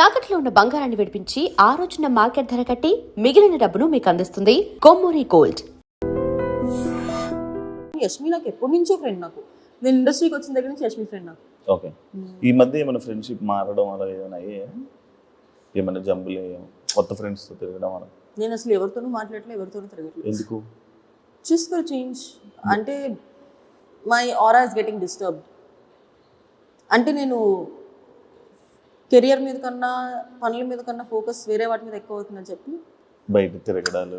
తాకట్లో ఉన్న బంగారాన్ని విడిపించి ఆ రోజున మార్కెట్ ధర కట్టి మిగిలిన డబ్బును మీకు అందిస్తుంది కొమ్మూరి గోల్డ్. యష్మి నాకు ఎప్పటి నుంచో ఫ్రెండ్ నాకు. నేను ఇండస్ట్రీకి వచ్చిన దగ్గర నుంచి యష్మి ఫ్రెండ్ నాకు. ఓకే. ఈ మధ్య ఏమైనా ఫ్రెండ్షిప్ మారడం అలా ఏమైనా అయ్యాయా ఏమైనా జంబులు? కొత్త ఫ్రెండ్స్తో తిరగడం అలా? నేను అసలు ఎవరితోనూ మాట్లాడలేదు ఎవరితోనూ తిరగట్లేదు ఎందుకు? జస్ట్ ఫర్ చేంజ్ అంటే my aura is getting disturbed అంటే నేను కెరియర్ మీద కన్నా పనుల మీద కన్నా ఫోకస్ వేరే వాటి మీద ఎక్కువ అవుతుందని చెప్పి. బయట తిరగడాలు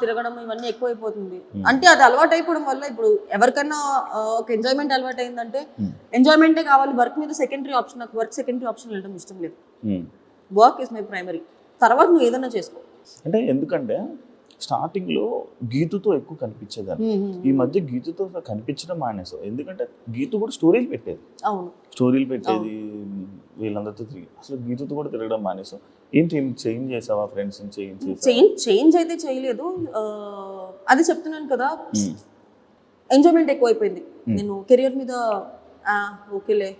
తిరగడం ఇవన్నీ ఎక్కువైపోతుంది. అంటే అది అలవాటు అయిపోవడం వల్ల ఇప్పుడు ఎవరికన్నా ఆ, ఒక ఎంజాయ్మెంట్ అలవాటు అయిందంటే ఎంజాయ్మెంటే కావాలి. వర్క్ మీద సెకండరీ ఆప్షన్ నాకు వర్క్ సెకండరీ ఆప్షన్ వెళ్ళడం ఇష్టం లేదు. Work is my primary. తర్వాత నువ్వు ఏదైనా చేసుకో. అంటే ఎందుకంటే స్టార్టింగ్లో గీతుతో ఎక్కువ కనిపించేదాన్ని. ఈ మధ్య గీతుతో కనిపించడం మానేసావు. ఎందుకంటే గీతు కూడా స్టోరీలు పెట్టేది. అవును. స్టోరీలు పెట్టేది వీళ్ళందరితో తిరిగి అసలు గీతుతో కూడా తిరగడం మానేసావు ఏంటి ఏం చేంజ్ చేసావా ఫ్రెండ్స్ చేంజ్ చేంజ్ చేంజ్ అయితే చేయలేదు. అది చెప్తున్నాను కదా. ఎంజాయ్మెంట్ ఎక్కువైపోయింది. నేను కెరియర్ మీద ఆ, ఓకేలే.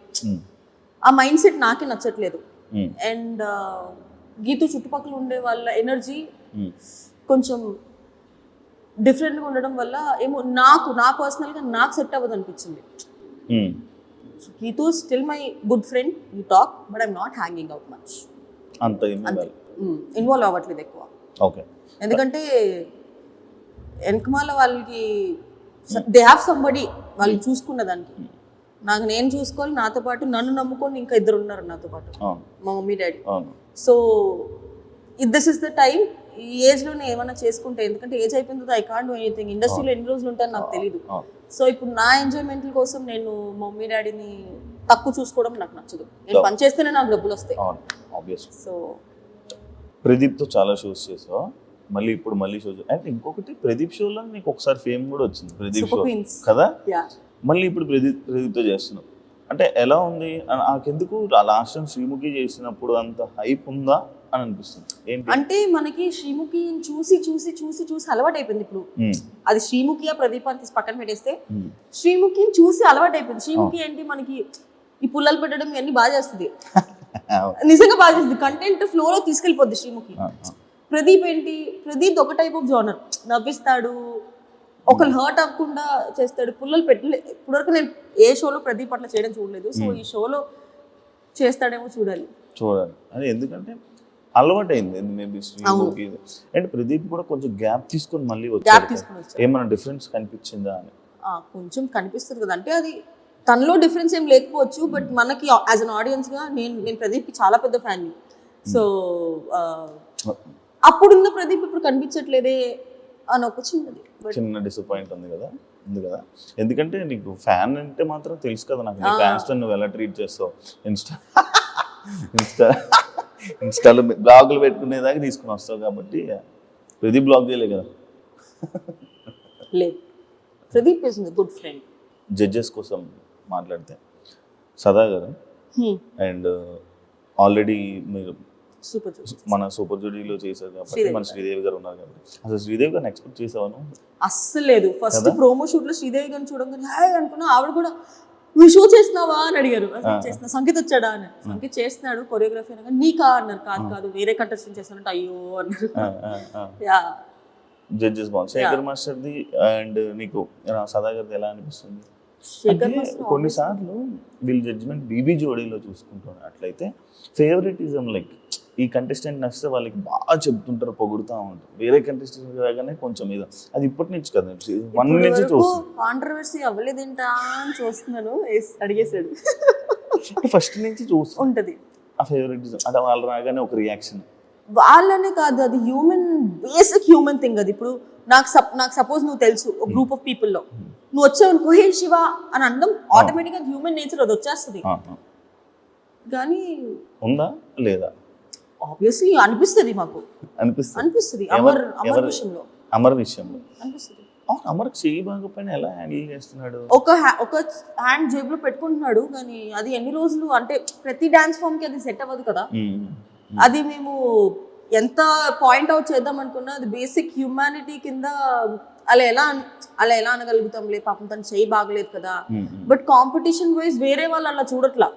ఆ మైండ్ సెట్ నాకే నచ్చట్లేదు. అండ్ గీతు చుట్టుపక్కల ఉండే వాళ్ళ ఎనర్జీ. కొంచెం డిఫరెంట్గా ఉండడం వల్ల ఏమో నాకు నా పర్సనల్గా నాకు సెట్ అవ్వదు అనిపించింది ఉమ్. Geethu still my good friend you talk but I'm not hanging out much అంత ఇన్వాల్వ్ అవ్వట్లేదు ఎక్కువ. ఓకే ఎందుకంటే వెనకమాల వాళ్ళకి దే హ్యావ్ సంబడి వాళ్ళు చూసుకున్న దానికి. నాకు నేను చూసుకోవాలి నాతో పాటు నన్ను నమ్ముకొని ఇంకా ఇద్దరు ఉన్నారు నాతో పాటు. మా mummy daddy. So this is the time ఈ ఏజ్లోనే ఏమైనా చేసుకుంటే ఎందుకంటే ఏజ్ అయిపోయింది ఐ కాంట్ డూ ఎనీథింగ్ ఇండస్ట్రీలో ఎన్ని రోజులు ఉంటాను నాకు తెలియదు సో ఇప్పుడు నా ఎంజాయ్మెంట్ కోసం నేను మమ్మీ డాడీని తక్కువ చూసుకోవడం నాకు నచ్చదు. నేను పని చేస్తేనే నాకు డబ్బులు వస్తాయి. సో ప్రదీప్తో చాలా షోస్ చేసావు. మళ్ళీ ఇప్పుడు మళ్ళీ షో అంటే ఇంకొకటి ప్రదీప్ షోలో నీకు ఒకసారి ఫేమ్ కూడా వచ్చింది. ప్రదీప్ షో. కదా? మళ్ళీ ఇప్పుడు ప్రదీప్ ప్రదీప్తో చేస్తున్నావు. అంటే ఎలా ఉంది? ఆ- నాకెందుకు? లాస్ట్ టైం శ్రీముఖి చేసినప్పుడు అంత హైప్ ఉందా? అని అనిపిస్తుంది అంటే మనకి శ్రీముఖి చూసి చూసి చూసి చూసి అలవాటు అయిపోయింది ఇప్పుడు అది శ్రీముఖియా ప్రదీప్ అని తీసి పక్కన పెట్టేస్తే శ్రీముఖిని చూసి అలవాటు అయిపోయింది శ్రీముఖి ఏంటి మనకి ఈ పుల్లలు పెట్టడం ఇవన్నీ బాగా చేస్తుంది. నిజంగా బాగా చేస్తుంది. కంటెంట్ ఫ్లోలో తీసుకెళ్ళిపోద్ది శ్రీముఖి. ప్రదీప్ ఏంటి? ప్రదీప్ ఒక టైప్ ఆఫ్ జోనర్ నవ్విస్తాడు. ఒకళ్ళు హర్ట్ అవ్వకుండా చేస్తాడు. పుల్లలు పెట్టలే. ఇప్పటివరకు నేను ఏ షోలో ప్రదీప్ అట్లా చేయడం చూడలేదు. సో ఈ షోలో చేస్తాడేమో చూడాలి. చూడాలి. అది ఎందుకంటే అలవాటు అయింది మేబీ శ్రీముఖి అండ్ ప్రదీప్ కూడా కొంచెం గ్యాప్ తీసుకొని మళ్ళీ వచ్చాడు. ఏమైనా డిఫరెన్స్ కనిపించిందా అని? కొంచెం కనిపిస్తుంది కదా. అంటే అది తనలో డిఫరెన్స్ ఏం లేకపోవచ్చు బట్ మనకి యాజ్ అన్ ఆడియన్స్గా నేను నేను ప్రదీప్కి చాలా పెద్ద ఫ్యాన్ సో అప్పుడున్న ప్రదీప్ ఇప్పుడు కనిపించట్లేదే అని ఒక చిన్నది. చిన్న డిసప్పాయింట్ ఉంది కదా. ఉంది కదా. ఎందుకంటే నీకు ఫ్యాన్ అంటే మాత్రం తెలుసు కదా నాకు. ఫ్యాన్స్తో నువ్వు ఎలా ట్రీట్ చేస్తావు? ఇన్స్టా ఇన్స్టా ఇన్స్టాలో బ్లాగులు పెట్టుకునేదాకా తీసుకుని వస్తావు కాబట్టి ప్రతి బ్లాగ్ చేయలే కదా. లేదు. Pradeep is good friend judges కోసం మాట్లాడితే. సదా గారు. అండ్ ఆల్రెడీ మీరు సూపర్ మన సూపర్ జుడీలో చేశారు కాబట్టి మన శ్రీదేవి గారు ఉన్నారు కాబట్టి. అసలు శ్రీదేవి గారిని ఎక్స్పెక్ట్ చేసావాను అస్సలు లేదు. ఫస్ట్ ప్రోమో షూట్లో శ్రీదేవి గారిని చూడంగానే హాయ్ అనుకున్నా ఆవిడ కూడా నువ్వు షో చేస్తున్నావా? అని అడిగారు. చేస్తున్నా. సంగీత్ వచ్చాడా? అని. సంగీత్ చేస్తున్నాడు కొరియోగ్రఫీ అనగా నీకా? అన్నారు. కాదు కాదు. వేరే కంటెస్టెంట్ చేస్తున్నట్టు అయ్యో అన్నారు. యా. జడ్జెస్ బాగుంది. శేఖర్ మాస్టర్ది అండ్ నీకు రా- సదా గారిది ఎలా అనిపిస్తుంది? కొన్నిసార్లు వీళ్ళ జడ్జిమెంట్ బీబీ జోడీలో చూసుకుంటున్నారు అట్లయితే ఫేవరెటిజం లైక్ ఈ కంటెస్టెంట్ నచ్చితే వాళ్ళకి బాగా చెప్తుంటారు పొగుడుతూ ఉంటారు. వేరే కంటెస్టెంట్ రాగానే కొంచెం ఇది అది ఇప్పటి నుంచి కదా వన్ నుంచి చూస్తుంది కాంట్రవర్సీ అవ్వలేదేంటా అని చూస్తున్నాను. అడిగేశాడు. ఫస్ట్ నుంచి చూస్తాం ఉంటది. ఆ ఫేవరెటిజం అంటే వాళ్ళు రాగానే ఒక రియాక్షన్ వాళ్ళనే కాదు అది హ్యూమన్ బేసిక్ హ్యూమన్ థింగ్ అది. ఇప్పుడు నాకు సప్ నాకు సపోజ్ నువ్వు తెలుసు ఒక గ్రూప్ ఆఫ్ పీపుల్లో నువ్వు వచ్చావు హే శివ అని అనడం ఆటోమేటిక్గా హ్యూమన్ నేచర్ అది వచ్చేస్తుంది. కానీ ఉందా? లేదా? ఆబ్వియస్లీ అనిపిస్తుంది మాకు. అనిపిస్తుంది. అనిపిస్తుంది అమర్ అమర్ విషయంలో. అమర్ విషయంలో. అనిపిస్తుంది. అవును అమర్ చెయ్యి బాగపోయినా ఎలా హ్యాండిల్ చేస్తున్నాడు? ఒక ఒక హ్యాండ్ జేబులో పెట్టుకుంటున్నాడు కానీ అది ఎన్ని రోజులు అంటే ప్రతి డాన్స్ ఫామ్కి అది సెట్ అవ్వదు కదా. అది మేము ఎంత పాయింట్ అవుట్ చేద్దాం అనుకున్నా అది బేసిక్ హ్యూమానిటీ కింద అలా ఎలా అలా ఎలా అనగలుగుతాంలే పాపం తను చెయ్యి బాగలేదు కదా. బట్ కాంపిటీషన్ వైజ్ వేరే వాళ్ళు అలా చూడట్లా.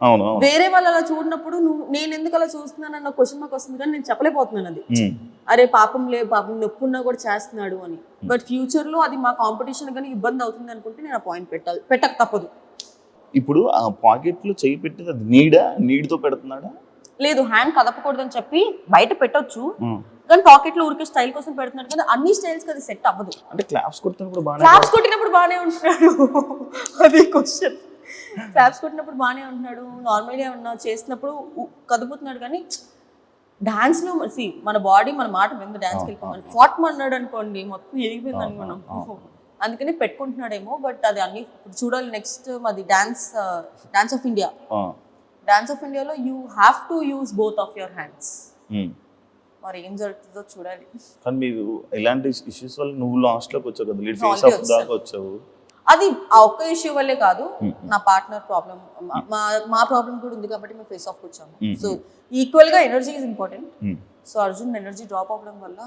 అవును వేరే వాళ్ళు అలా చూడనప్పుడు నువ్వు నేను ఎందుకు అలా చూస్తున్నాను అన్న క్వశ్చన్ మాకు వస్తుంది కానీ నేను చెప్పలేకపోతున్నాను అది. అరే పాపం లే పాపం నొప్పి ఉన్నా కూడా చేస్తున్నాడు అని. బట్ ఫ్యూచర్లో అది మా కాంపిటీషన్ కానీ ఇబ్బంది అవుతుంది అనుకుంటే నేను ఆ పాయింట్ పెట్టాలి. పెట్టక తప్పదు. ఇప్పుడు ఆ పాకెట్లో చెయ్యి పెట్టేది అది నీడా? నీడితో పెడుతున్నాడా? లేదు హ్యాండ్ కదపకూడదని చెప్పి బయట పెట్టొచ్చు. కానీ పాకెట్లో ఊరికే స్టైల్ కోసం పెడుతున్నాడు కానీ అన్ని స్టైల్స్ అది సెట్ అవ్వదు. అంటే క్లాప్స్ బాగానే క్లాప్స్ కొట్టినప్పుడు బాగానే ఉంటున్నాడు. అది క్వశ్చన్ క్లాప్స్ కొట్టినప్పుడు బాగానే ఉంటున్నాడు నార్మల్గా ఉన్నా చేసినప్పుడు కదుపుతున్నాడు కానీ డాన్స్లో సి మన బాడీ మన మాట విందు డాన్స్కి వెళ్ళిపోమని ఫాట్ అన్నాడు అనుకోండి మొత్తం ఎదిగిపోయింది అనుకున్నాం అందుకని పెట్టుకుంటున్నాడేమో బట్ అది అన్ని ఇప్పుడు చూడాలి నెక్స్ట్ మాది dance dance of India dance of ఇండియాలో you have to use both of your hands. మరి ఏం జరుగుతుందో చూడాలి. కానీ మీరు ఇలాంటి ఇష్యూస్ వల్ల నువ్వు లాస్ట్లోకి వచ్చావు కదా లీడ్ ఫేస్ ఆఫ్ దాకా వచ్చావు. అది ఆ ఒక్క ఇష్యూ వల్లే కాదు నా పార్ట్నర్ ప్రాబ్లం మా మా ప్రాబ్లం కూడా ఉంది కాబట్టి మేము ఫేస్ ఆఫ్ వచ్చాము సో ఈక్వల్గా energy is important so Arjun energy drop అవ్వడం వల్ల.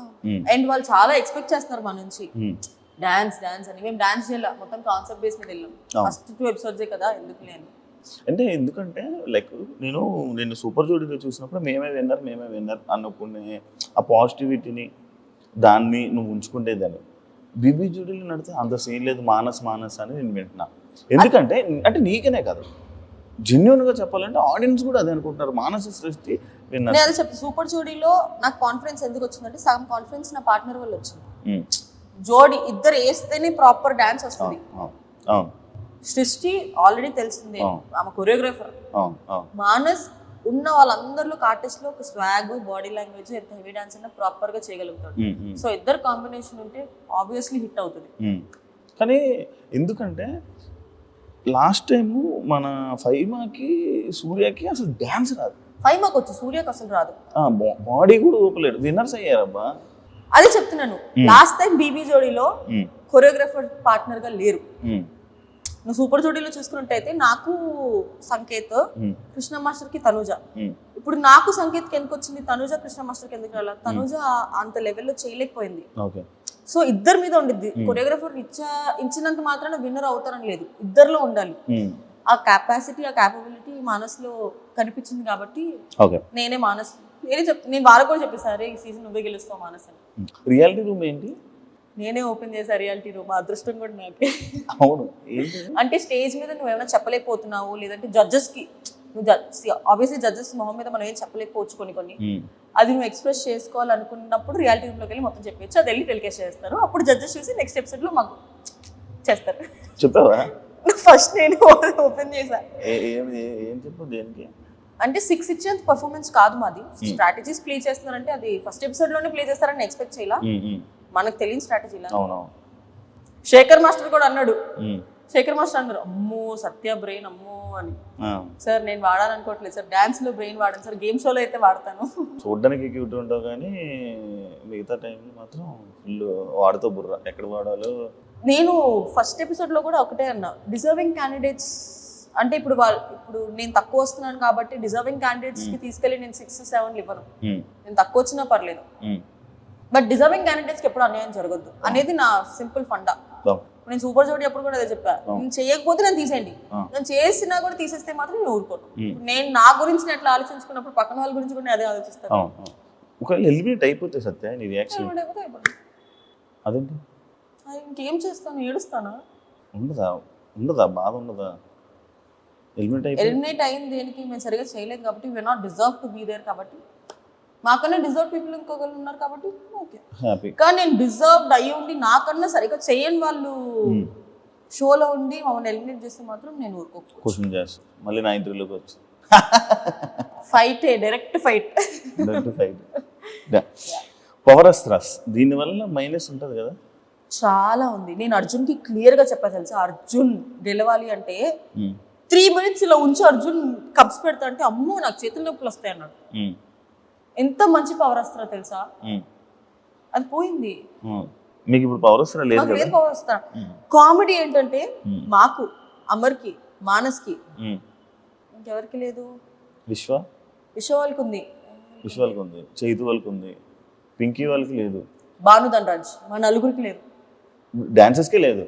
అండ్ వాళ్ళు చాలా ఎక్స్పెక్ట్ చేస్తున్నారు మన నుంచి. డాన్స్ డాన్స్ అని. మేము డాన్స్ చేయాలి మొత్తం కాన్సెప్ట్ బేస్ మీద వెళ్ళాం. ఫస్ట్ టూ ఎపిసోడ్సే కదా ఎందుకులే అని అంటే ఎందుకంటే లైక్ నేను నేను సూపర్ జోడీలో చూసినప్పుడు మేమే విన్నర్ మేమే విన్నర్ అనుకునే ఆ పాజిటివిటీని దాన్ని నువ్వు ఉంచుకునేదాన్ని బీబీ జోడీలో నడితే అంత సీన్ లేదు మానస్ మానస్ అని నేను వింటున్నా. ఎందుకంటే అంటే నీకనే కాదు. జెన్యున్గా చెప్పాలంటే ఆడియన్స్ కూడా అదే అనుకుంటున్నారు. మానస సృష్టి నేను అదే సూపర్ జోడీలో నాకు కాన్ఫిడెన్స్ ఎందుకు వచ్చిందంటే సగం కాన్ఫిడెన్స్ నా పార్ట్నర్ వల్ల వచ్చింది. జోడీ ఇద్దరు వేస్తేనే ప్రాపర్ డాన్స్ వస్తుంది. సృష్టి ఆల్రెడీ తెలిసిందే. ఆమె కొరియోగ్రాఫర్ మానస్ ఉన్న వాళ్ళందరిలో ఆర్టిస్ట్లో ఒక స్వాగ్ బాడీ లాంగ్వేజ్ ఎంత హెవీ డాన్స్ అయినా ప్రాపర్గా చేయగలుగుతాడు. సో ఇద్దరు కాంబినేషన్ ఉంటే ఆబ్వియస్లీ హిట్ అవుతుంది. కానీ ఎందుకంటే లాస్ట్ టైము మన ఫైమాకి సూర్యకి అసలు డ్యాన్స్ రాదు. ఫైవ్ మాకు వచ్చు సూర్యకి అసలు రాదు. బాడీ కూడా ఊపలేడు. విన్నర్స్ అయ్యారబ్బా. అదే చెప్తున్నాను. లాస్ట్ టైం బీబీ జోడీలో కొరియోగ్రాఫర్ పార్ట్నర్గా లేరు. నువ్వు సూపర్ జోడీలో చూసుకున్నట్టయితే నాకు సంకేత్ కృష్ణ మాస్టర్కి తనుజ ఇప్పుడు నాకు సంకేత్ ఎందుకు వచ్చింది తనుజ కృష్ణ మాస్టర్కి ఎందుకు రాలా? తనుజ అంత లెవెల్లో చేయలేకపోయింది. సో ఇద్దరి మీద ఉండిద్ది. కొరియోగ్రాఫర్ ఇచ్చా ఇచ్చినంత మాత్రాన విన్నర్ అవుతారని లేదు. ఇద్దరిలో ఉండాలి. ఆ కెపాసిటీ ఆ క్యాపబిలిటీ మానస్లో కనిపించింది కాబట్టి నేనే మానస్ నేనే చెప్ నేను వాళ్ళకు కూడా చెప్పేసాను "అరే, ఈ సీజన్ నువ్వే గెలుస్తావు మానస్ అని. రియాలిటీ రూమ్ ఏంటి? నేనే ఓపెన్ చేసా రియాలిటీ రూమ్ అదృష్టం కూడా నాకే అవును. అంటే స్టేజ్ మీద నువ్వు ఏమైనా చెప్పలేకపోతున్నావు లేదంటే జడ్జెస్కి నువ్వు ఆబ్వియస్లీ జడ్జెస్ మొహం మీద మనం ఏం చెప్పలేకపోవచ్చు కొన్ని కొన్ని. అది నువ్వు ఎక్స్ప్రెస్ చేసుకోవాలనుకున్నప్పుడు రియాలిటీ రూమ్లోకి వెళ్ళి మొత్తం చెప్పచ్చు అది వెళ్ళి టెలికాస్ట్ చేస్తారు. అప్పుడు జడ్జెస్ చూసి నెక్స్ట్ ఎపిసోడ్లో మాకు చేస్తారు. చెప్పావా? ఫస్ట్ నేను ఓపెన్ చేశా ఏ- చెప్పు దేనికి? అంటే సిక్స్ ఇచ్చేంత పర్ఫార్మెన్స్ కాదు మాది. స్ట్రాటజీస్ ప్లే చేస్తున్నారంటే అది ఫస్ట్ ఎపిసోడ్లోనే ప్లే చేస్తారని ఎక్స్పెక్ట్ చేయాల. మనకు తెలియని స్ట్రాటజీలా అవునవును. శేఖర్ మాస్టర్ కూడా అన్నాడు. శేఖర్ మాస్టర్ అన్నారు అమ్మో సత్య బ్రెయిన్ అమ్మో అని. సార్ నేను వాడాలనుకోవట్లేదు సార్ డాన్స్లో బ్రెయిన్ వాడాను సార్ గేమ్ షోలో అయితే వాడతాను. చూడ్డానికి క్యూట్ ఉంటావు కానీ మిగతా టైంలో మాత్రం ఫుల్ వాడుతూ బుర్ర. ఎక్కడ వాడాలో. నేను ఫస్ట్ ఎపిసోడ్లో కూడా ఒకటే అన్నా డిజర్వింగ్ క్యాండిడేట్స్ అంటే ఇప్పుడు వాళ్ళు ఇప్పుడు నేను తక్కువ వస్తున్నాను కాబట్టి డిజర్వింగ్ క్యాండిడేట్స్కి తీసుకెళ్ళి నేను సిక్స్ సెవెన్ ఇవ్వను. నేను తక్కువ వచ్చినా పర్లేదు. బట్ డిజర్వింగ్ క్యాండిడేట్స్కి ఎప్పుడు అన్యాయం జరగద్దు. అనేది నా సింపుల్ ఫండా. నేను సూపర్ జోడి అప్పుడు కూడా అదే చెప్పా. నేను చేయకపోతే నేను తీసేయండి. నేను చేసినా కూడా తీసేస్తే మాత్రం నేను ఊరుకోను. ఇప్పుడు నేను నా గురించి ఎట్లా ఆలోచించుకున్నప్పుడు పక్కన వాళ్ళ గురించి కూడా అదే ఆలోచిస్తాను. ఒకవేళ ఎలిమినేట్ అయిపోతే సత్య నీ రియాక్షన్. అదేంటి? ఇంకేం చేస్తాను? ఏడుస్తానా? ఉండదా? ఉండదా? బాధ ఉండదా? ఎలిమినేట్ ఎలిమినేట్ అయింది దేనికి? మేము సరిగా చేయలేదు కాబట్టి we not deserve to be there కాబట్టి మాకన్నా డిజర్వ్ పీపుల్ ఇంకొకరు ఉన్నారు కాబట్టి ఓకే హ్యాపీ కానీ నేను డిజర్వ్డ్ అయ్యి ఉండి నాకన్నా సరిగా చేయని వాళ్ళు షోలో ఉండి మమ్మల్ని ఎలిమినేట్ చేస్తే మాత్రం నేను ఊరుకోకు క్వశ్చన్ చేస్తా. మళ్ళీ నా ఇంటర్వ్యూలోకి వచ్చి? Fight direct fight fight power astras దీనివల్ల మైనస్ ఉంటుంది కదా? చాలా ఉంది. నేను అర్జున్కి క్లియర్గా చెప్పా తెలుసా? అర్జున్ గెలవాలి అంటే త్రీ మినిట్స్ ఇలా ఉంచి అర్జున్ కప్స్ పెడతా అంటే అమ్మో నాకు చేతుల నొప్పులు వస్తాయి అన్నాడు. ఉమ్, ఎంత మంచి పవర్ వస్తారో తెలుసా? అది పోయింది. మీకు ఇప్పుడు పవర్ అస్త్రా లేదు పవర్ వస్తా కామెడీ ఏంటంటే. మాకు అమర్కి మానస్కి. ఇంకెవరికి లేదు? విశ్వ? విశ్వ వాళ్ళకి ఉంది. విశ్వ వాళ్ళకి ఉంది. చైతు వాళ్ళకి ఉంది. పింకీ వాళ్ళకి లేదు. భాను ధనరాజ్ మా నలుగురికి లేదు. డాన్సెస్కే లేదు.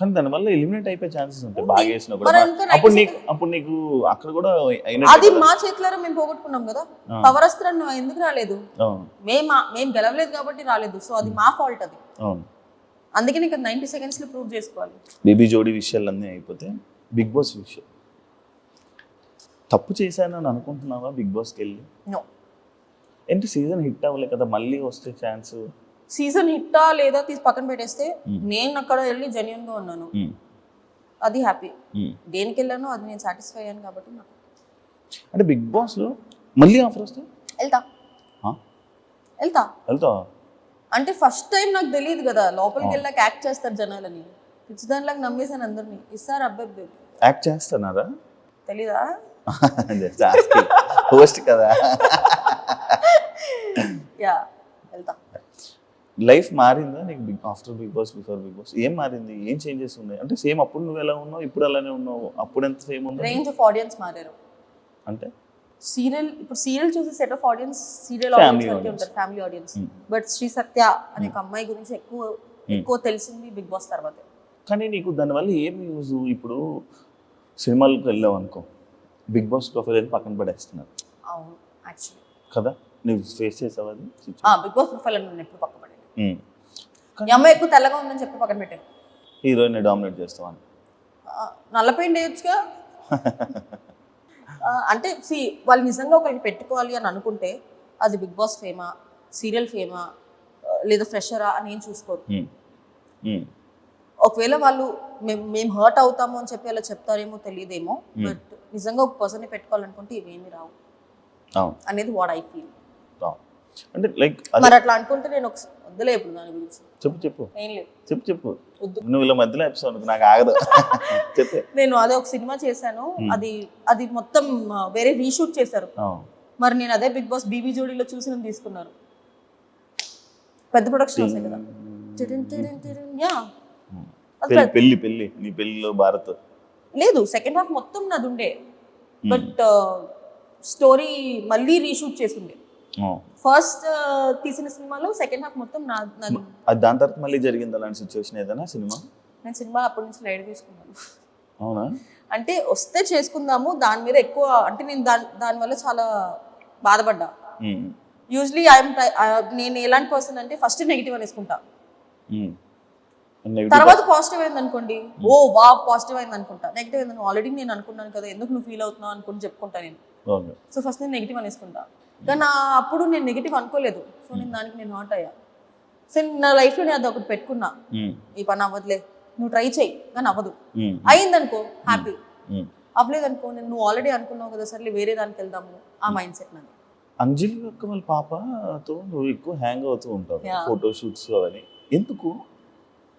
కానీ దానివల్ల ఎలిమినేట్ అయిపోయే ఛాన్సెస్ ఉంటాయి. బాగా వేసినా కూడా. అప్పుడు 90 నీకు అప్పుడు నీకు అక్కడ కూడా అది మా చేతిలో మేము పోగొట్టుకున్నాం కదా. పవర్ అస్త్రం ఎందుకు రాలేదు? మేము మేము గెలవలేదు కాబట్టి రాలేదు. సో అది మా ఫాల్ట్ అది. అందుకే నీకు నైన్టీ సెకండ్స్లో ప్రూవ్ చేసుకోవాలి. బేబీ జోడీ విషయాలన్నీ అయిపోతే బిగ్ బాస్ విషయం. తప్పు చేశానని అనుకుంటున్నావా బిగ్ బాస్కి వెళ్ళి? ఏంటి సీజన్ హిట్ అవ్వలే కదా మళ్ళీ వస్తే ఛాన్స్ సీజన్ హిట్టా లేదా తీసి పక్కన పెట్టేస్తే నేను అక్కడ వెళ్ళి జెన్యున్గా ఉన్నాను. అది హ్యాపీ దేనికి వెళ్ళానో అది నేను సాటిస్ఫై అయ్యాను కాబట్టి నాకు అంటే బిగ్ బాస్లో మళ్ళీ ఆఫర్ వస్తే? వెళ్తా? వెళ్తా. వెళ్తావా అంటే ఫస్ట్ టైం నాకు తెలియదు కదా లోపలికి వెళ్ళాక యాక్ట్ చేస్తారు జనాలని. పిచ్చిదానిలాగా నమ్మేసాను అందరినీ. ఇస్తారు అబ్బాయి యాక్ట్ చేస్తున్నారా? తెలీదా? పోస్ట్ కదా. యా వెళ్తా. లైఫ్ మారిందా నీకు big after big boss before big boss ఏం మారింది? ఏం చేంజెస్ ఉన్నాయి? అంటే సేమ్ అప్పుడు నువ్వు ఎలా ఉన్నావు? ఇప్పుడు అలానే ఉన్నావు? అప్పుడు ఎంత సేమ్ ఉంది? రేంజ్ ఆఫ్ ఆడియన్స్ మారారు. అంటే? సీరియల్ ఇప్పుడు సీరియల్ చూసే set of audience serial audience. ఉంటారు. Family audience Hmm. But Sri Satya అనే ఒక అమ్మాయి గురించి ఎక్కువ ఎక్కువ తెలిసింది బిగ్ బాస్ తర్వాతే. కానీ నీకు దానివల్ల ఏం యూజ్ ఇప్పుడు సినిమాలకు వెళ్ళావు అనుకో. బిగ్ బాస్ ప్రొఫైల్ అని పక్కన పడేస్తున్నారు. అవును యాక్చువల్లీ కదా? నువ్వు ఫేస్ చేసావు అది? బిగ్ బాస్ ప్రొఫైల్ అని ఎప్పుడు పక్క పడేది ఈ అమ్మాయి ఎక్కువ తెల్లగా ఉందని చెప్పి పక్కన పెట్టాను హీరోయిన్ డామినేట్ చేస్తావని నల్ల పెయింట్ వేయొచ్చుగా? అంటే సి వాళ్ళు నిజంగా ఒకరికి పెట్టుకోవాలి అని అనుకుంటే అది బిగ్ బాస్ ఫేమా సీరియల్ ఫేమా లేదా ఫ్రెషరా అని ఏం చూసుకోరు. ఒకవేళ వాళ్ళు మేము మేము హర్ట్ అవుతాము అని చెప్పి అలా చెప్తారేమో తెలియదేమో బట్ నిజంగా ఒక పర్సన్ పెట్టుకోవాలనుకుంటే ఇవేమి రావు అనేది వాట్ ఐ ఫీల్ అంటే లైక్ మరి అట్లా అనుకుంటే నేను ఒక వద్దులే ఇప్పుడు దాని గురించి. చెప్పు చెప్పు. ఏం లేదు. చెప్పు చెప్పు. నువ్వు ఇలా మధ్యలో ఎపిసోడ్ నాకు ఆగదు. చెప్పే. నేను అదే ఒక సినిమా చేశాను. అది అది మొత్తం వేరే రీషూట్ చేశారు. మరి నేను అదే బిగ్ బాస్ బీబీ జోడీలో చూసి నన్ను తీసుకున్నారు. పెద్ద ప్రొడక్షన్ వస్తాయి కదా. యా. పెళ్ళి పెళ్ళి నీ పెళ్ళిలో భారత్. లేదు సెకండ్ హాఫ్ మొత్తం నాది ఉండే. బట్ స్టోరీ మళ్ళీ రీషూట్ చేసిండే. ఫస్ట్ తీసిన సినిమాలో సెకండ్ హాఫ్ మొత్తం నా దాని తర్వాత మళ్ళీ జరిగింది అలాంటి సిచ్యువేషన్ ఏదైనా సినిమా? నేను సినిమా అప్పటి నుంచి లైట్ తీసుకున్నాను. అవునా? అంటే వస్తే చేసుకుందాము దాని మీద ఎక్కువ అంటే నేను దాని దానివల్ల చాలా బాధపడ్డా. యూజువలీ ఐఎమ్ నేను ఎలాంటి పర్సన్ అంటే ఫస్ట్ నెగిటివ్ అనేసుకుంటా తర్వాత పాజిటివ్ అయింది అనుకోండి. ఓ వా పాజిటివ్ అయింది అనుకుంటా. నెగిటివ్ అయింది. ఆల్రెడీ నేను అనుకున్నాను కదా ఎందుకు నువ్వు ఫీల్ అవుతున్నావు అనుకుని చెప్పుకుంటా నేను. సో ఫస్ట్ నేను నెగిటివ్ అనేసుకుంటా కానీ అప్పుడు నేను నెగిటివ్ అనుకోలేదు. సో నేను దానికి నేను హాట్ అయ్యా. సో నా లైఫ్లో నేను అది ఒకటి పెట్టుకున్నా. ఉమ్. ఈ పని అవ్వదులే నువ్వు ట్రై చెయ్యి కానీ అవ్వదు. ఉమ్. అయిందనుకో హ్యాపీ. అవ్వలేదనుకో నేను నువ్వు ఆల్రెడీ అనుకున్నావు కదా సర్లే వేరే దానికి వెళ్దాము ఆ మైండ్ సెట్ నాది. అంజలి యొక్క వాళ్ళ పాపతో నువ్వు ఎక్కువ హ్యాంగ్ అవుతూ ఉంటావు. ఫోటో షూట్స్ అవన్నీ ఎందుకు?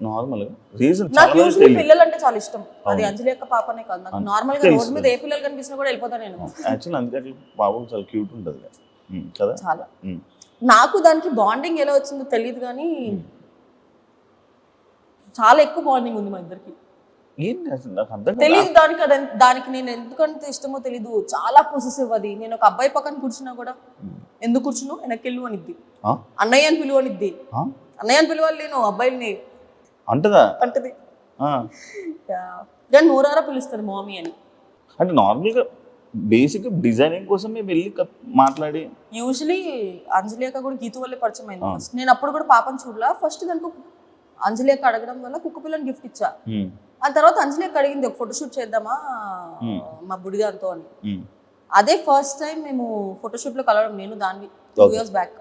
నార్మల్ రీజన్ నాకు యూజువల్లీ పిల్లలు అంటే చాలా ఇష్టం. అది. అంజలి యొక్క పాపనే కాదు. నాకు. నార్మల్గా మీద ఏ పిల్లలు కనిపించినా కూడా వెళ్ళిపోతా నేను. యాక్చువల్ అందుకే పాపం చాలా క్యూట్ ఉంటుంది కదా. చాలా. నాకు దానికి బాండింగ్ ఎలా వచ్చిందో తెలియదు కానీ చాలా ఎక్కువ బాండింగ్ ఉంది మా ఇద్దరికి. తెలియదు దానికి దానికి నేను ఎందుకంత ఇష్టమో తెలీదు. చాలా పొసెసివ్ అది. నేను ఒక అబ్బాయి పక్కన కూర్చున్నా కూడా ఎందుకు కూర్చున్నావు? వెనక్కి వెళ్ళు అనిద్ది? అన్నయ్య అని పిలువ అనిద్ది. ఆ? అన్నయ్య అని పిలవాలి నేను అబ్బాయిని. అంటదా? అంటది. కానీ నోరారా పిలుస్తుంది మామీ అని. అంటే నార్మల్గా బేసిక్ డిజైనింగ్ కోసం మేము వెళ్ళి మాట్లాడి. యూజువలీ అంజలి అక్క కూడా గీత వల్లే పరిచయం అయింది. ఫస్ట్ నేను అప్పుడు కూడా పాపని చూడలా. ఫస్ట్ దానికి అక్క అడగడం వల్ల కుక్క పిల్లని గిఫ్ట్ ఇచ్చా. ఆ తర్వాత అంజలి అక్క అడిగింది ఒక ఫోటోషూట్ చేద్దామా. మా బుడిదాంతో అని. అదే ఫస్ట్ టైం మేము ఫోటోషూట్లో కలవడం నేను దాన్ని two. Years back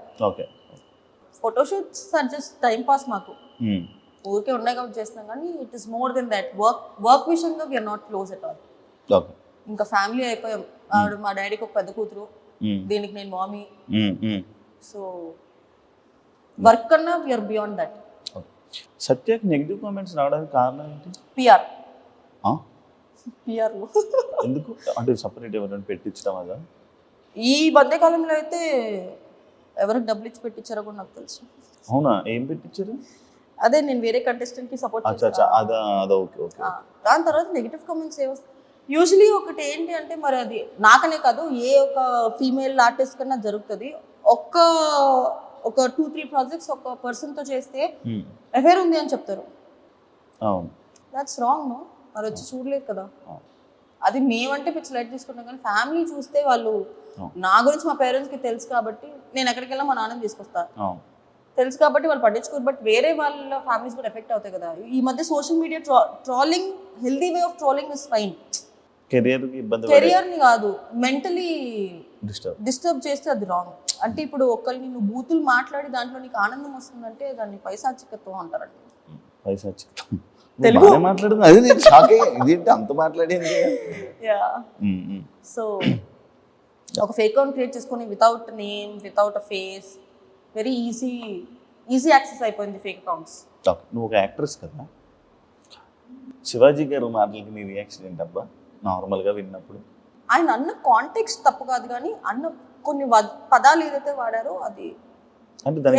or just time pass మాకు. ఊరికే ఉన్నాయి కాబట్టి చేస్తున్నాం కానీ it is more than that work work విషయంగా we are not close at all okay ఇంకా ఫ్యామిలీ అయిపోయాం. ఆవిడ మా డాడీకి ఒక పెద్ద కూతురు. దీనికి నేను మామీ. సో వర్క్ కన్నా వీఆర్ బియాండ్ దట్. సత్యకి నెగిటివ్ కామెంట్స్ రావడానికి కారణం ఏంటి? పిఆర్? పిఆర్ ఎందుకు? అంటే సపరేట్ ఎవరైనా పెట్టించడం అదా? ఈ మధ్యకాలంలో అయితే ఎవరికి డబ్బులు ఇచ్చి పెట్టించారో కూడా నాకు తెలుసు. అవునా? ఏం పెట్టించారు? అదే నేను వేరే కంటెస్టెంట్కి సపోర్ట్ ఓకే దాని తర్వాత నెగిటివ్ కామెంట్స్ ఏ యూజువలీ ఒకటి ఏంటి అంటే మరి అది నాకనే కాదు ఏ ఒక ఫీమేల్ ఆర్టిస్ట్ కన్నా జరుగుతుంది. ఒక్క ఒక టూ త్రీ ప్రాజెక్ట్స్ ఒక person తో చేస్తే ఉమ్, అఫేర్ ఉంది అని చెప్తారు. దట్స్ రాంగ్ నో మరి వచ్చి చూడలేదు కదా. అది మేమంటే పిచ్చి లైట్ తీసుకుంటాం కానీ ఫ్యామిలీ చూస్తే వాళ్ళు నా గురించి మా పేరెంట్స్కి తెలుసు కాబట్టి నేను ఎక్కడికి వెళ్ళా మా నాన్నని తీసుకొస్తాను తెలుసు కాబట్టి వాళ్ళు పట్టించుకోరు బట్ వేరే వాళ్ళ ఫ్యామిలీస్ కూడా ఎఫెక్ట్ అవుతాయి కదా. ఈ మధ్య social media trolling healthy way of trolling is fine కెరియర్కి ఇబ్బంది పడే కెరియర్ని కాదు మెంటలీ డిస్టర్బ్. డిస్టర్బ్ చేస్తే అది రాంగ్. అంటే ఇప్పుడు ఒకరిని నువ్వు బూతులు మాట్లాడి దాంట్లో నీకు ఆనందం వస్తుందంటే దాన్ని పైశాచికత్వం అంటారండి పైసా తెలుగు? బాగానే మాట్లాడుతుంది అది నేను షాక్ ఇదేంటి అంత మాట్లాడింది యా. సో ఒక ఫేక్ అకౌంట్ క్రియేట్ చేసుకొని without name without a face very easy easy access అయిపోయింది ఫేక్ అకౌంట్స్ నువ్వు ఒక యాక్ట్రెస్ కదా? శివాజీ గారు మాటలకి నీ రియాక్షన్ ఏంటబ్బా నార్మల్గా విన్నప్పుడు. ఆయన అన్న కాంటెక్స్ట్ తప్పు కాదు కానీ అన్న కొన్ని పదాలు ఏదైతే వాడారో అది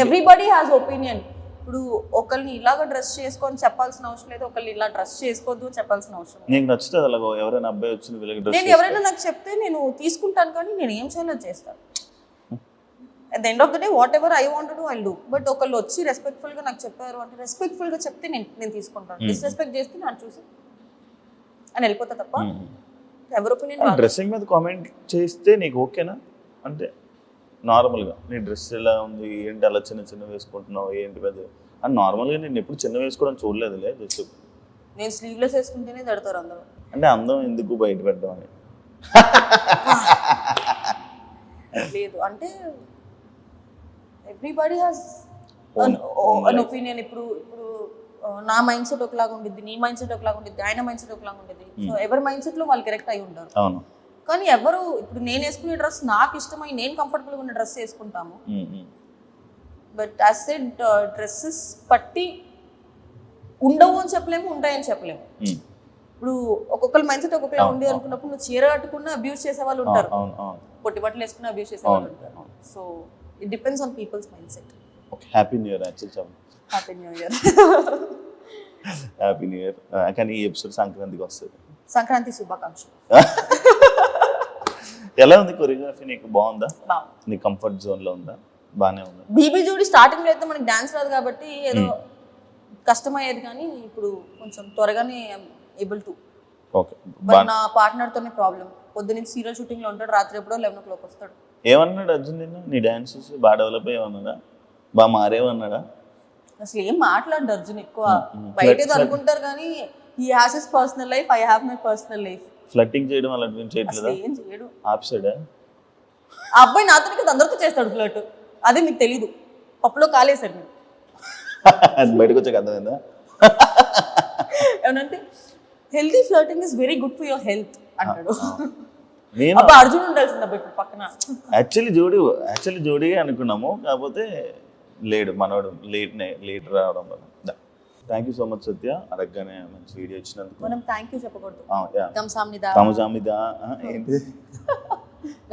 ఎవ్రీబడి హ్యాస్ ఒపీనియన్ ఇప్పుడు ఒకరిని ఇలాగ డ్రెస్ చేసుకొని చెప్పాల్సిన అవసరం లేదు ఒకరిని ఇలా డ్రెస్ చేసుకోవద్దు చెప్పాల్సిన అవసరం లేదు. నీకు నచ్చుతుంది అలాగో ఎవరైనా అబ్బాయి వచ్చి వీళ్ళకి నేను ఎవరైనా నాకు చెప్తే నేను తీసుకుంటాను కానీ నేను ఏం చేయాలో చేస్తాను. At the end of the day whatever I want do I do but ఒకళ్ళు వచ్చి రెస్పెక్ట్ఫుల్గా నాకు చెప్పారు అంటే రెస్పెక్ట్ఫుల్గా చెప్తే నేను నేను తీసుకుంటాను. డిస్రెస్పెక్ట్ చేస్తే నాకు చూసి అని వెళ్ళిపోతా తప్ప ఎవరి ఒపీనియన్ డ్రెస్సింగ్ మీద కామెంట్ చేస్తే నీకు ఓకేనా? అంటే నార్మల్గా నీ డ్రెస్ ఎలా ఉంది? ఏంటి అలా చిన్న చిన్న వేసుకుంటున్నావు? ఏంటి పెద్ద? అని నార్మల్గా నేను ఎప్పుడు చిన్న వేసుకోవడం చూడలేదులే జస్ట్. నేను స్లీవ్లెస్ వేసుకుంటేనే తడతారు అందరూ. అంటే అందం ఎందుకు బయట పెట్టడం అని లేదు అంటే ఎవ్రీబడి హాస్. ఒపీనియన్ ఇప్పుడు ఇప్పుడు నా మైండ్ సెట్ ఒకలాగా ఉండిద్ది నీ మైండ్ సెట్ ఒకలాగా ఉండిద్ది ఆయన మైండ్ సెట్ ఒకలాగా ఉండిద్ది. సో ఎవరి మైండ్ సెట్లో వాళ్ళు కరెక్ట్ అయి ఉంటారు. అవును. కానీ ఎవరు ఇప్పుడు నేను వేసుకునే డ్రెస్ నాకు ఇష్టమై నేను కంఫర్టబుల్గా ఉన్న డ్రెస్ వేసుకుంటాము. బట్ యాజ్ సెడ్ డ్రెస్సెస్ పట్టి ఉండవు అని చెప్పలేము ఉంటాయని చెప్పలేము. ఉమ్. ఇప్పుడు ఒక్కొక్కరి మైండ్ సెట్ ఒక్కొక్కలా ఉంది అనుకున్నప్పుడు నువ్వు చీర కట్టుకున్న అబ్యూస్ చేసే వాళ్ళు ఉంటారు. పొట్టి బట్టలు వేసుకున్న అబ్యూస్ చేసే వాళ్ళు ఉంటారు. So it depends on people's mind set happy new year actual happy new year happy new year కానీ ఈ ఎపిసోడ్ సంక్రాంతికి వస్తుంది. సంక్రాంతి శుభాకాంక్షలు. ఎలా ఉంది కొరియోగ్రఫీ? నీకు బాగుందా? నీ కంఫర్ట్ జోన్లో ఉందా? బాగానే ఉందా? బీబీ జోడి స్టార్టింగ్లో అయితే మనకి డాన్స్ రాదు కాబట్టి ఏదో కష్టమయ్యేది కానీ ఇప్పుడు కొంచెం త్వరగానే ఏబుల్ టు ఓకే. నా పార్ట్నర్ తోనే ప్రాబ్లం పొద్దున్న సీరియల్ షూటింగ్లో ఉంటాడు రాత్రి ఎప్పుడో లెవెన్ ఓ క్లాక్ వస్తాడు. ఏమన్నాడు అర్జున్ నిన్ను? నీ డాన్స్ చూసి బాగా డెవలప్ అయ్యమన్నాడా బాగా మారేమన్నాడా అసలు ఏం మాట్లాడు అర్జున్ ఎక్కువ. బయట ఏదో అనుకుంటారు కానీ ఈ has is personal life I have my personal life flirting చేయడం అలాంటివి చేయట్లేదా? ఏం చేయడు. ఆప్సైడా ఆ అబ్బాయి నాతోనే కదా అందరితో చేస్తాడు ఫ్లర్ట్ అదే మీకు తెలీదు. పప్పులో కాలేసారు మీరు. అది బయటకు వచ్చే కథ ఏందా ఏమనంటే healthy flirting is very good for your health అంటాడు. నేను అబ్బా అర్జున్ ఉండాల్సింది ఇప్పుడు పక్కన. యాక్చువల్లీ జోడి యాక్చువల్లీ జోడీగా అనుకున్నాము. కాకపోతే లేడు మనోడు లేట్ లేట్ రావడం వల్ల. Thank you so much Satya. అడగగానే మంచి వీడియో ఇచ్చినందుకు. మనం థ్యాంక్ యూ చెప్పకూడదు. ఆ, ఏంటి?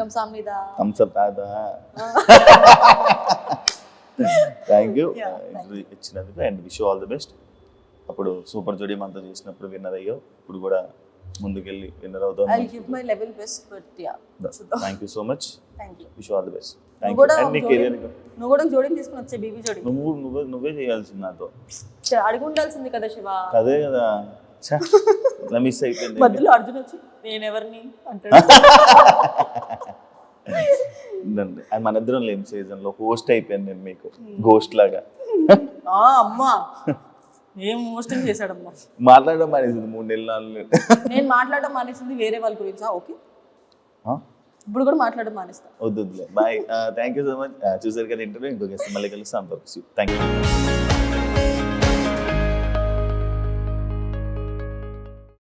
గంసామ్నిదా థమ్స్అప్ థ్యాంక్ యూ ఇచ్చినందుకు. And wish all the best అప్పుడు సూపర్ జోడీ మనతో చేసినప్పుడు విన్నర్ అయ్యో ఇప్పుడు కూడా ముందుకెళ్ళి విన్నర్ ఐ అవుతాం give my level best but yeah thank you so much thank you wish all the best thank you and నీ కెరియర్ నువ్వు కూడా జోడిని తీసుకుని వచ్చే బీబీ జోడి. నువ్వు నువ్వే నువ్వే చేయాల్సింది నాతో. అడిగి ఉండాల్సింది కదా శివ. అదే కదా. ఇలా మిస్ అయిపోయింది. మధ్యలో అర్జున్ వచ్చి నేను ఎవరిని? అంటాడు. మన ఇద్దరం లేని సీజన్లో. హోస్ట్ అయిపోయాను నేను మీకు. గోస్ట్ లాగా. ఆ అమ్మా. ఏం మోస్టింగ్ చేశాడమ్మా? మాట్లాడడం మానేసింది మూడు నెలలు నాలుగు నెలలు. నేను మాట్లాడడం మానేసింది వేరే వాళ్ళ గురించి? ఓకే? ఇప్పుడు కూడా మాట్లాడడం మానేస్తా. వద్దు bye. Thank you so much చూసారు కదా ఇంటర్వ్యూ? ఇంకొక మళ్ళీ కలుస్తాం. Thank you